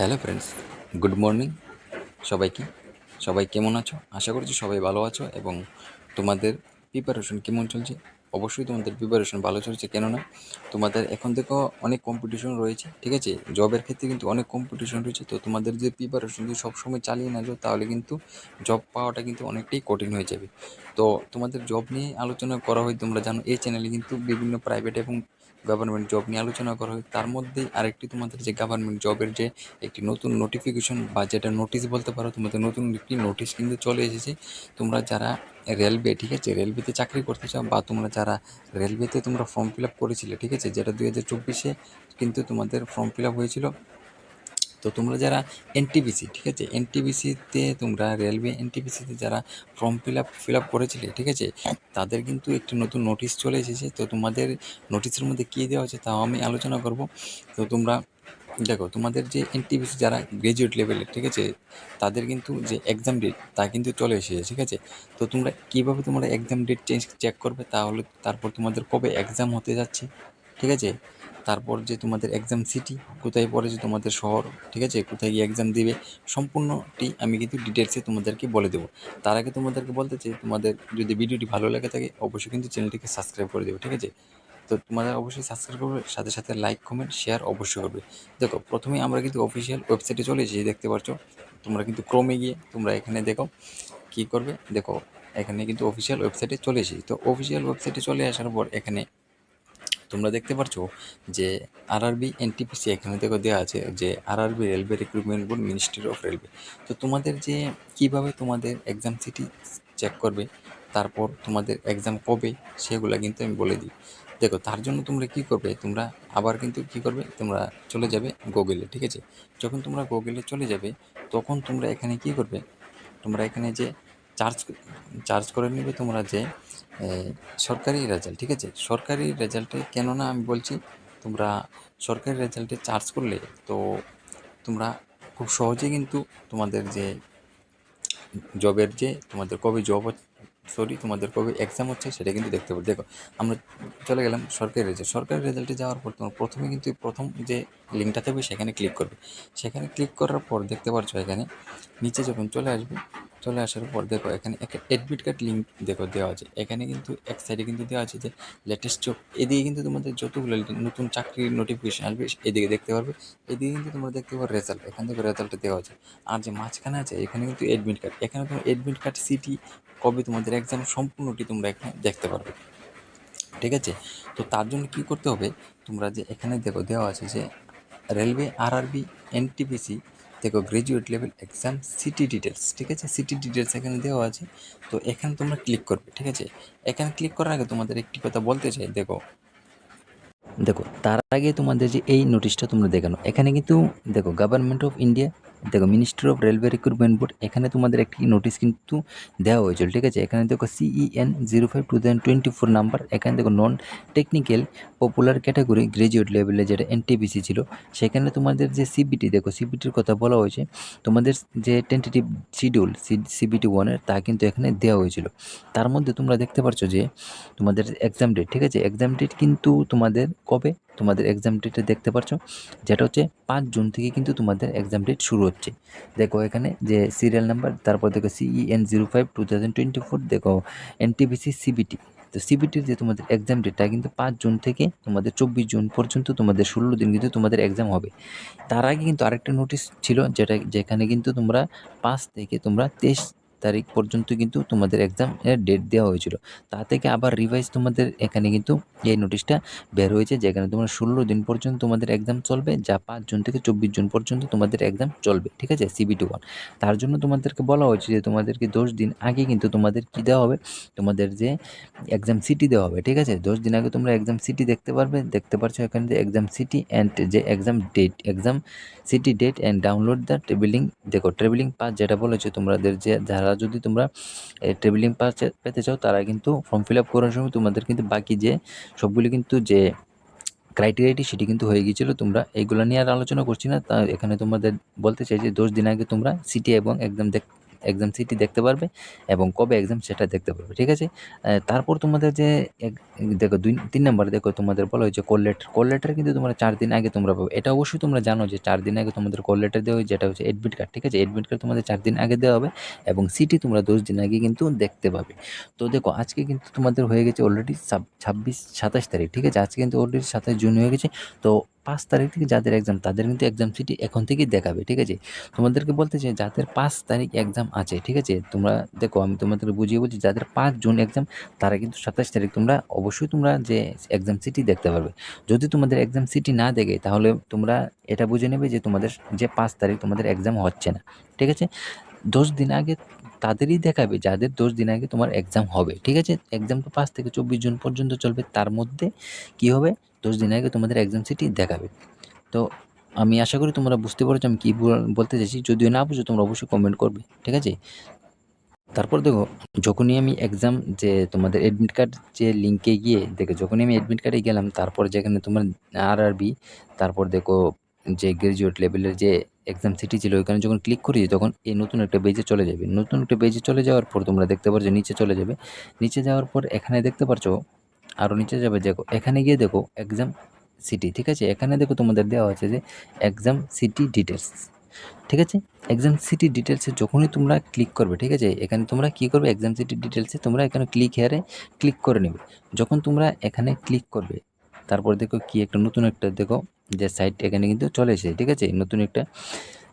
Hello friends, good morning সবাইকে। সবাই কেমন আছো? আশা করছি সবাই ভালো আছো এবং তোমাদের প্রিপারেশন কেমন চলছে? অবশ্যই তোমাদের প্রিপারেশন ভালো চলছে, কেননা তোমাদের এখন থেকে অনেক কম্পিটিশন রয়েছে, ঠিক আছে? জবের ক্ষেত্রে কিন্তু অনেক কম্পিটিশন রয়েছে, তো তোমাদের যে প্রিপারেশন যদি সবসময় চালিয়ে না যাও, তাহলে কিন্তু জব পাওয়াটা কিন্তু অনেকটাই কঠিন হয়ে যাবে। তো তোমাদের জব নিয়ে আলোচনা করা হয়, তোমরা জানো, এই চ্যানেলে কিন্তু বিভিন্ন প্রাইভেট এবং গভর্নমেন্ট জব নিয়ে আলোচনা করা হয়। তার মধ্যেই আরেকটি তোমাদের যে গভর্নমেন্ট জবের যে একটি নতুন নোটিফিকেশন বা যেটা নোটিশ বলতে পারো, তোমাদের নতুন একটি নোটিশ কিন্তু চলে এসেছে। তোমরা যারা রেলওয়ে ঠিক আছে? রেলওয়েতে চাকরি করতে চাও বা তোমরা যারা রেলওয়েতে তোমরা ফর্ম ফিল আপ করেছিলে, ঠিক আছে? যেটা দুই হাজার চব্বিশে কিন্তু তোমাদের ফর্ম ফিল আপ হয়েছিল তো তোমরা যারা এনটিপিসি ঠিক আছে? এনটিপিসিতে তোমরা রেলওয়ে এনটিপিসিতে যারা form fill up fill up করেছিলে, ঠিক আছে? তাদের কিন্তু একটি নতুন নোটিশ চলে এসেছে। তো তোমাদের নোটিশের মধ্যে কী দেওয়া আছে তাও আমি আলোচনা করব। তো তোমরা দেখো, তোমাদের যে এনটিপিসি যারা গ্র্যাজুয়েট লেভেলের ঠিক আছে? তাদের কিন্তু যে এক্সাম ডেট তা কিন্তু চলে এসেছে, ঠিক আছে? তো তোমরা কীভাবে তোমরা এক্সাম ডেট চেঞ্জ চেক করবে তাহলে তারপর তোমাদের কবে এক্সাম হতে যাচ্ছে, ঠিক আছে? তারপর যে তোমাদের এক্সাম সিটি কোথায় পড়ে যে তোমাদের শহর, ঠিক আছে? কোথায় গিয়ে এক্সাম দিবে, সম্পূর্ণটি আমি কিন্তু ডিটেলসে তোমাদেরকে বলে দেবো। তার আগে তোমাদেরকে বলতে চাই, তোমাদের যদি ভিডিওটি ভালো লাগে থাকে, অবশ্যই কিন্তু চ্যানেলটিকে সাবস্ক্রাইব করে দেবে, ঠিক আছে? তো তোমাদের অবশ্যই সাবস্ক্রাইব করবে, সাথে সাথে লাইক কমেন্ট শেয়ার অবশ্যই করবে। দেখো, প্রথমে আমরা কিন্তু অফিসিয়াল ওয়েবসাইটে চলে এসেছি, দেখতে পাচ্ছ? তোমরা কিন্তু ক্রমে গিয়ে তোমরা এখানে দেখো, কী করবে? দেখো, এখানে কিন্তু অফিসিয়াল ওয়েবসাইটে চলে এসেছি। তো অফিসিয়াল ওয়েবসাইটে চলে আসার পর এখানে তোমরা দেখতে পারছ যে আরআরবি এনটিপিসি এখানে দেখো দেওয়া আছে যে RRB railway recruitment board ministry of railway তো তোমাদের যে কীভাবে তোমাদের এক্সাম সিটি চেক করবে, তারপর তোমাদের এক্সাম কবে, সেগুলো কিন্তু আমি বলে দিই। দেখো, তার জন্য তোমরা কী করবে, তোমরা আবার কিন্তু কী করবে, তোমরা চলে যাবে গুগলে ঠিক আছে? যখন তোমরা গুগলে চলে যাবে, তখন তোমরা এখানে কী করবে, তোমরা এখানে যে চার্জ চার্জ করে নেবে তোমরা যে সরকারি রেজাল্ট ঠিক আছে? সরকারি রেজাল্টে কেননা আমি বলছি, তোমরা সরকারি রেজাল্টে চার্জ করলে তো তোমরা খুব সহজে কিন্তু তোমাদের যে জবের যে, তোমাদের কবে জব সরি তোমাদের কবে এক্সাম হচ্ছে সেটা কিন্তু দেখতে পাবে। দেখো, আমরা চলে গেলাম সরকারি রেজাল্ট সরকারি রেজাল্টে যাওয়ার পর তোমার প্রথমে কিন্তু প্রথম যে লিঙ্কটা থাকবে সেখানে ক্লিক করবে। সেখানে ক্লিক করার পর দেখতে পাচ্ছ এখানে, নিচে যখন চলে আসবে চলে আসার পর দেখো, এখানে একটা অ্যাডমিট কার্ড লিঙ্ক দেখো দেওয়া আছে। এখানে কিন্তু এক সাইডে কিন্তু দেওয়া আছে যে লেটেস্ট জব এদিকে কিন্তু তোমাদের যতগুলো নতুন চাকরির নোটিফিকেশন আসবে, এদিকে দেখতে পারবে, এদিকে কিন্তু তোমরা দেখতে পারবে রেজাল্ট এখান থেকে রেজাল্টটা দেওয়া আছে। আর যে মাঝখানে আছে, এখানে কিন্তু অ্যাডমিট কার্ড এখানে তোমার অ্যাডমিট কার্ড সিটি কবে তোমাদের এক্সাম সম্পূর্ণটি তোমরা এখানে দেখতে পারবে। ঠিক আছে? তো তার জন্য কী করতে হবে, তোমরা যে এখানে দেখো দেওয়া আছে যে রেলওয়ে আরআরবি এনটিপিসি দেখো graduate level exam city details ঠিক আছে? সিটি ডিটেলস এখানে দেওয়া আছে। তো এখানে তোমরা ক্লিক করবে, ঠিক আছে? এখানে ক্লিক করার আগে তোমাদের একটি কথা বলতে চাই, দেখো। দেখো, তার আগে তোমাদের যে এই নোটিশটা তোমরা দেখানো এখানে কিন্তু, দেখো গভর্নমেন্ট অফ ইন্ডিয়া দেখো ministry of railway recruitment board এখানে তোমাদের একটি নোটিশ কিন্তু দেওয়া হয়েছিল, ঠিক আছে? এখানে দেখো CEN zero five two thousand twenty four number এখানে দেখো non technical popular category graduate লেভেলে যেটা এনটিপিসি ছিল, সেখানে তোমাদের যে সিবিটি দেখো সিবিটির কথা বলা হয়েছে, তোমাদের যে টেন্টেটিভ শিডিউল সিবিটি ওয়ানের তা কিন্তু এখানে দেওয়া হয়েছিল। তার মধ্যে তোমরা দেখতে পাচ্ছ যে, তোমাদের এক্সাম ডেট ঠিক আছে? এক্সাম ডেট কিন্তু তোমাদের কবে? তোমাদের এক্সাম ডেটে দেখতে পাচ্ছ যেটা হচ্ছে পাঁচ জুন থেকে কিন্তু তোমাদের এক্সাম ডেট শুরু হচ্ছে। দেখো এখানে যে সিরিয়াল নাম্বার তারপর দেখো CEN zero five two thousand twenty four দেখো এনটিভিসি সিবিটি তো সিবিটির যে তোমাদের এক্সাম ডেটটা কিন্তু পাঁচ জুন থেকে তোমাদের চব্বিশ জুন পর্যন্ত তোমাদের ষোলো দিন কিন্তু তোমাদের এক্সাম হবে। তার আগে কিন্তু আরেকটা নোটিশ ছিল, যেটা যেখানে কিন্তু তোমরা পাঁচ থেকে তোমরা তেইশ তারিখ পর্যন্ত কিন্তু তোমাদের এক্সাম এর ডেট দেওয়া হয়েছিল। তা থেকে আবার রিভাইজ তোমাদের এখানে কিন্তু এই নোটিশটা বের হয়েছে, যেখানে তোমরা ষোলো দিন পর্যন্ত তোমাদের এক্সাম চলবে, যা পাঁচ জুন থেকে চব্বিশ জুন পর্যন্ত তোমাদের এক্সাম চলবে, ঠিক আছে? সিবিটি ওয়ান তার জন্য তোমাদেরকে বলা হয়েছে যে তোমাদেরকে দশ দিন আগে কিন্তু তোমাদের কী দেওয়া হবে? তোমাদের যে এক্সাম সিটি দেওয়া হবে, ঠিক আছে? দশ দিন আগে তোমরা এক্সাম সিটি দেখতে পারবে, দেখতে পারছ এখানে যে এক্সাম সিটি অ্যান্ড যে exam date exam city date and download the travelling দেখো ট্রেভেলিং পাস যেটা বলেছ তোমাদের যে যারা যদি তোমরা ট্রেভেলিং পাস পেতে চাও, তারা কিন্তু ফর্ম ফিল আপ করার সময় তোমাদের কিন্তু বাকি যে সবগুলি কিন্তু যে ক্রাইটেরিয়াটি সেটি কিন্তু হয়ে গিয়েছিল। তোমরা এইগুলো নিয়ে আর আলোচনা করছি না। তা এখানে তোমাদের বলতে চাই যে দশ দিন আগে তোমরা সিটি এবং একদম দেখ এক্সাম সিটি দেখতে পারবে এবং কবে এক্সাম সেটা দেখতে পারবে, ঠিক আছে? তারপর তোমাদের যে দেখো দুই, তিন নম্বরে দেখো তোমাদের বলা হয়েছে কল লেটার কল লেটার কিন্তু তোমরা চার দিন আগে তোমরা পাবে। এটা অবশ্যই তোমরা জানো যে চার দিন আগে তোমাদের কল লেটার দেওয়া হয়, যেটা হচ্ছে এডমিট কার্ড ঠিক আছে? এডমিট কার্ড তোমাদের চার দিন আগে দেওয়া হবে এবং সিটি তোমরা দশ দিন আগে কিন্তু দেখতে পাবে। তো দেখো, আজকে কিন্তু তোমাদের হয়ে গেছে অলরেডি ছাব্বিশ, সাতাশ তারিখ, ঠিক আছে? আজকে কিন্তু অলরেডি সাতাশ জুন হয়ে গেছে। তো পাঁচ তারিখ থেকে যাদের এক্সাম তাদের কিন্তু এক্সাম সিটি এখন থেকেই দেখাবে, ঠিক আছে? তোমাদেরকে বলতে চাই, যাদের পাঁচ তারিখ এক্সাম আছে, ঠিক আছে? তোমরা দেখো, আমি তোমাদেরকে বুঝিয়ে বলছি, যাদের পাঁচ জুন এক্সাম তারা কিন্তু সাতাশ তারিখ তোমরা অবশ্যই তোমরা যে এক্সাম সিটি দেখতে পারবে। যদি তোমাদের এক্সাম সিটি না দেখে, তাহলে তোমরা এটা বুঝে নেবে যে তোমাদের যে পাঁচ তারিখ তোমাদের এক্সাম হচ্ছে না, ঠিক আছে? দশ দিন আগে তাদেরই দেখাবে, যাদের দশ দিন আগে তোমার এক্সাম হবে, ঠিক আছে? এক্সাম তো পাঁচ থেকে চব্বিশ জুন পর্যন্ত চলবে, তার মধ্যে কি হবে? দশ দিন আগে তোমাদের এক্সাম সিটি দেখাবে। তো আমি আশা করি তোমরা বুঝতে পারছ আমি কী বল- বলতে চাইছি। যদিও না বুঝো, তোমরা অবশ্যই কমেন্ট করবে, ঠিক আছে? তারপর দেখো, যখনই আমি এক্সাম যে তোমাদের অ্যাডমিট কার্ড যে লিঙ্কে গিয়ে, দেখো, যখনই আমি অ্যাডমিট কার্ডে গেলাম, তারপর যেখানে তোমার আর আরবি তারপর দেখো যে গ্রাজুয়েট লেভেলের যে এক্সাম সিটি ছিল, ওইখানে যখন ক্লিক করি, তখন এই নতুন একটা পেজে চলে যাবে। নতুন একটা পেজে চলে যাওয়ার পর তোমরা দেখতে পারছ, নিচে চলে যাবে। নিচে যাওয়ার পর এখানে দেখতে পারছ আরও নিচে যাবে, দেখো, এখানে গিয়ে দেখো এক্সাম সিটি ঠিক আছে? এখানে দেখো তোমাদের দেওয়া আছে যে এক্সাম সিটি ডিটেলস ঠিক আছে? এক্সাম সিটি ডিটেলসে যখনই তোমরা ক্লিক করবে, ঠিক আছে? এখানে তোমরা কী করবে? এক্সাম সিটি ডিটেলসে তোমরা এখানে ক্লিক হেয়ারে ক্লিক করে নেবে। যখন তোমরা এখানে ক্লিক করবে, তারপর দেখো কি একটা নতুন একটা, দেখো, যে সাইট এখানে কিন্তু চলে এসেছে, ঠিক আছে? নতুন একটা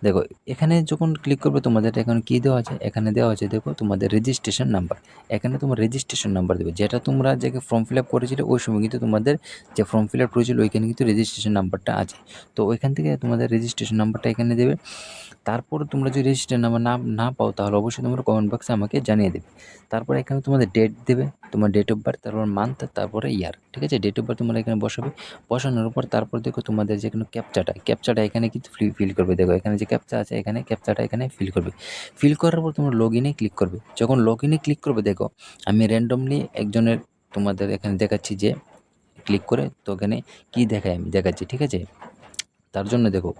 দেখো, এখানে যখন ক্লিক করবে তোমাদের এখন কী দেওয়া আছে? এখানে দেওয়া আছে, দেখো, তোমাদের রেজিস্ট্রেশন নাম্বার এখানে তোমার রেজিস্ট্রেশন নাম্বার দেবে। যেটা তোমরা যে ফর্ম ফিল আপ করেছিলে, ওই সময় কিন্তু তোমাদের যে ফর্ম ফিল আপ করেছিল, ওইখানে কিন্তু রেজিস্ট্রেশন নাম্বারটা আছে। তো ওইখান থেকে তোমাদের রেজিস্ট্রেশন নাম্বারটা এখানে দেবে। তারপর তোমরা যদি রেজিস্ট্রেশন নাম্বার না না পাও, তাহলে অবশ্যই তোমরা কমেন্ট বক্সে আমাকে জানিয়ে দেবে। তারপর এখানে তোমাদের ডেট দেবে, তোমার ডেট অফ বার্থ তারপর মান্থ তারপরে ইয়ার ঠিক আছে? ডেট অফ বার্থ তোমরা এখানে বসাবে। বসানোর পর তারপর দেখো তোমাদের যে কোনো ক্যাপচাটা ক্যাপচাটা এখানে কিন্তু ফিল করবে। দেখো এখানে যে ক্যাপচা আছে, এখানে ক্যাপচাটা এখানে ফিল করবে। ফিল করার পর তোমরা লগ ইনে ক্লিক করবে। যখন লগ ইনে ক্লিক করবে, দেখো আমি র্যান্ডমলি একজনের তোমাদের এখানে দেখাচ্ছি যে ক্লিক করে, তো এখানে কী দেখায় আমি দেখাচ্ছি, ঠিক আছে? তার জন্য দেখো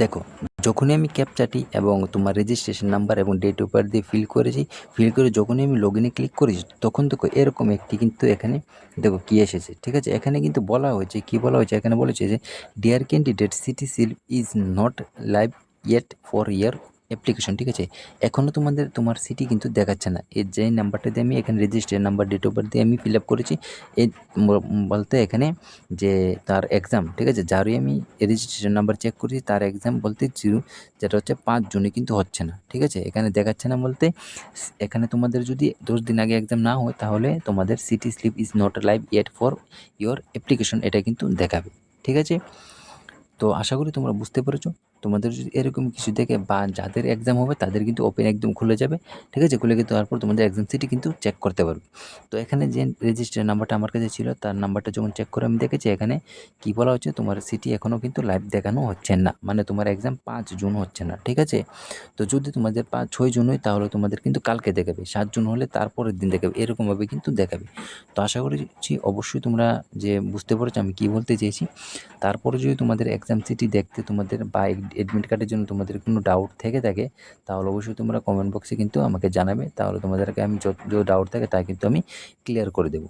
দেখো। যখনই আমি ক্যাপচাটি এবং তোমার রেজিস্ট্রেশন নাম্বার এবং ডেট অফ বার্থ দিয়ে ফিল করেছি ফিল করে যখনই আমি লগ ইনে ক্লিক করেছি, তখন দেখো এরকম একটি কিন্তু এখানে দেখো কী এসেছে, ঠিক আছে? এখানে কিন্তু বলা হয়েছে, কি বলা হয়েছে? এখানে বলেছে যে dear candidate city slip is not live yet for your application ঠিক আছে? এখনও তোমাদের, তোমার সিটি কিন্তু দেখাচ্ছে না। এর যে নাম্বারটা দিয়ে আমি এখানে registration number date of birth দিয়ে আমি ফিল আপ করেছি। এই বলতে এখানে যে তার এক্সাম ঠিক আছে? যারই আমি রেজিস্ট্রেশন নাম্বার চেক করেছি, তার এক্সাম বলতে জিরো যেটা হচ্ছে পাঁচ জুনে কিন্তু হচ্ছে না, ঠিক আছে? এখানে দেখাচ্ছে না বলতে এখানে তোমাদের যদি দশ দিন আগে এক্সাম না হয়, তাহলে তোমাদের city slip is not live yet for your application এটা কিন্তু দেখাবে, ঠিক আছে? তো আশা করি তোমরা বুঝতে পেরেছ। তোমাদের যদি এরকম কিছু দেখে বা যাদের এক্সাম হবে, তাদের কিন্তু ওপেন একদম খুলে যাবে। ঠিক আছে? খুলে গিয়ে তারপর তোমাদের এক্সাম সিটি কিন্তু চেক করতে পারবে। তো এখানে যে রেজিস্টার নাম্বারটা আমার কাছে ছিল, তার নাম্বারটা যখন চেক করে আমি দেখেছি, এখানে কি বলা হচ্ছে, তোমার সিটি এখনও কিন্তু লাইভ দেখানো হচ্ছে না। মানে তোমার এক্সাম পাঁচ জুন হচ্ছে না। ঠিক আছে? তো যদি তোমাদের পাঁচ, ছয় জুন হয়, তাহলে তোমাদের কিন্তু কালকে দেখাবে। সাত জুন হলে তারপরের দিন দেখাবে। এরকমভাবে কিন্তু দেখাবে। তো আশা করছি অবশ্যই তোমরা যে বুঝতে পেরেছ আমি কী বলতে চেয়েছি। তারপরে যদি তোমাদের এক্সাম সিটি দেখতে তোমাদের বা এডমিট কার্ডের জন্য তোমাদের কোনো ডাউট থেকে থাকে, তাহলে অবশ্যই তোমরা কমেন্ট বক্সে কিন্তু আমাকে জানাবে, তাহলে তোমাদেরকে আমি যত ডাউট থাকে তা কিন্তু আমি ক্লিয়ার করে দেবো।